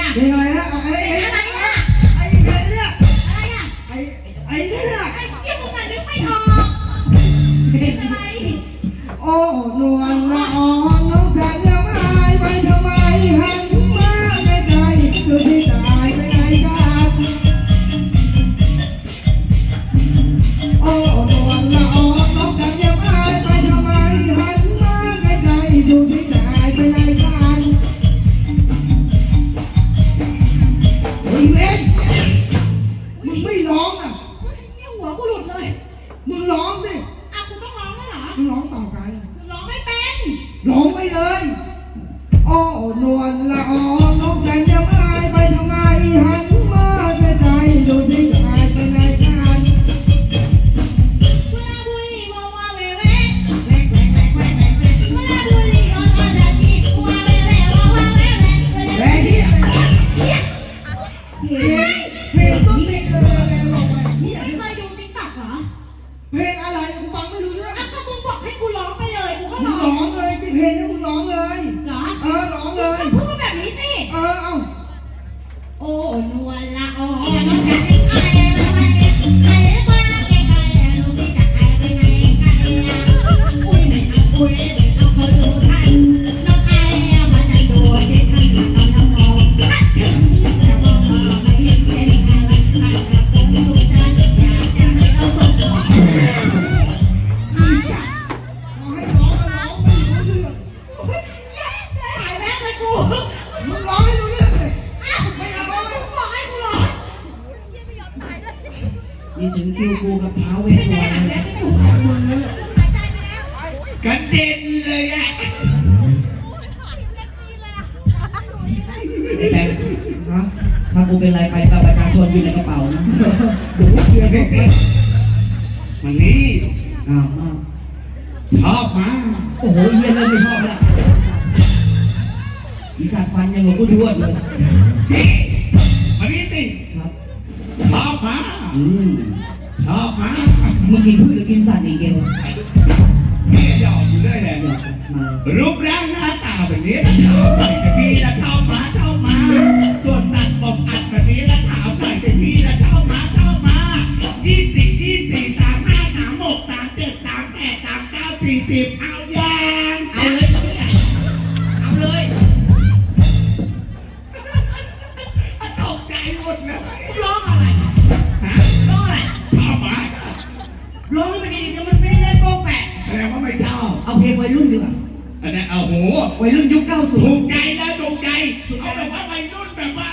อะ เพลงอะไรนะไอ้ไอ้อะไรอะ ไอ้เพลงเนี่ยอะไรอะ ไอ้ไอ้เนี่ยไอ้เหี้ยมึงอะนึกไม่ออก ร้องไม่เลยอ้อนวลละอ้อนกใจเดียวเมื่ เพลงให้คุณร้องเลย นี่ถึงคิวกูกับเท้าเวสวรรณแม่ไม่ถูกมึงนั่นแหละกระเด็นเลยอะแบงค์ฮะถ้ากูเป็นไรไปบัตรประชาชนอยู่ในกระเป๋านะดูเคลียร์ก่อนมันนี่อ้าวอ้าวชอบมากโอ้โหเยี่ยมเลยไม่ชอบละอีสัตว์ฟันยังกับกูทวดเลยมันนี่สิครับชอบมาก อืมชอบมากมึงกินพืชหรือกินสัตว์อีกเกลนี่หยอกอยู่เรื่อยแหละมารูปร่างหน้าตาแบบนี้ชอบหน่อยแต่พี่ละชอบมาชอบมาส่วนตัดผมอัดแบบนี้ละถามหน่อยแต่พี่ละชอบมาชอบมายี่สิบยี่สี่สามห้าสามหกสามเจ็ดสามแปดสามเก้าสี่สิบเอาอย่างเอาเลยเนี่ยเอาเลยตกใจหมดเลย เอาเพลงวัยรุ่นดีกว่าอันนี้เอาโหวัยรุ่นยุคถูก90ใจแล้วถูกใจเอาแบบว่าวัยรุ่นแบบว่า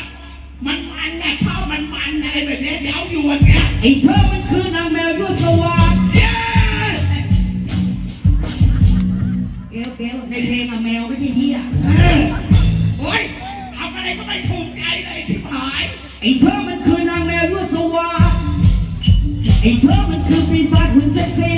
มันมันๆน่ะเข้ามันมันๆอะไรแบบเนี้ยเดี๋ยวอยู่อย่างเงี้ยไอ้เธอมันคือนางแมวยั่วสวาดเย้เกลเกลในเพลงอะแมวไม่ใช่เหี้ยเออโอ้ยทำอะไรก็ไม่ถูกใจเลยที่หายไอ้เธอมันคือนางแมวยั่วสวาดไอ้เธอมันคือปีศาจหุ่นเซ็กซี่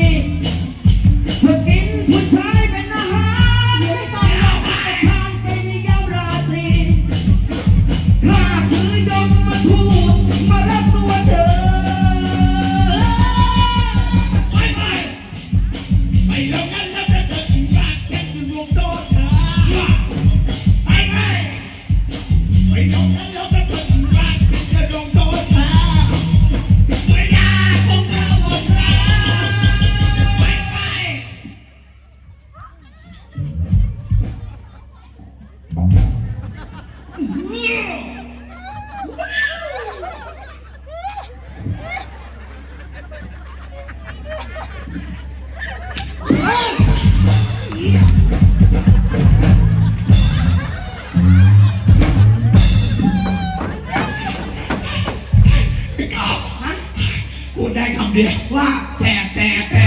พูดได้คำเดียวว่าแตกแตกแตก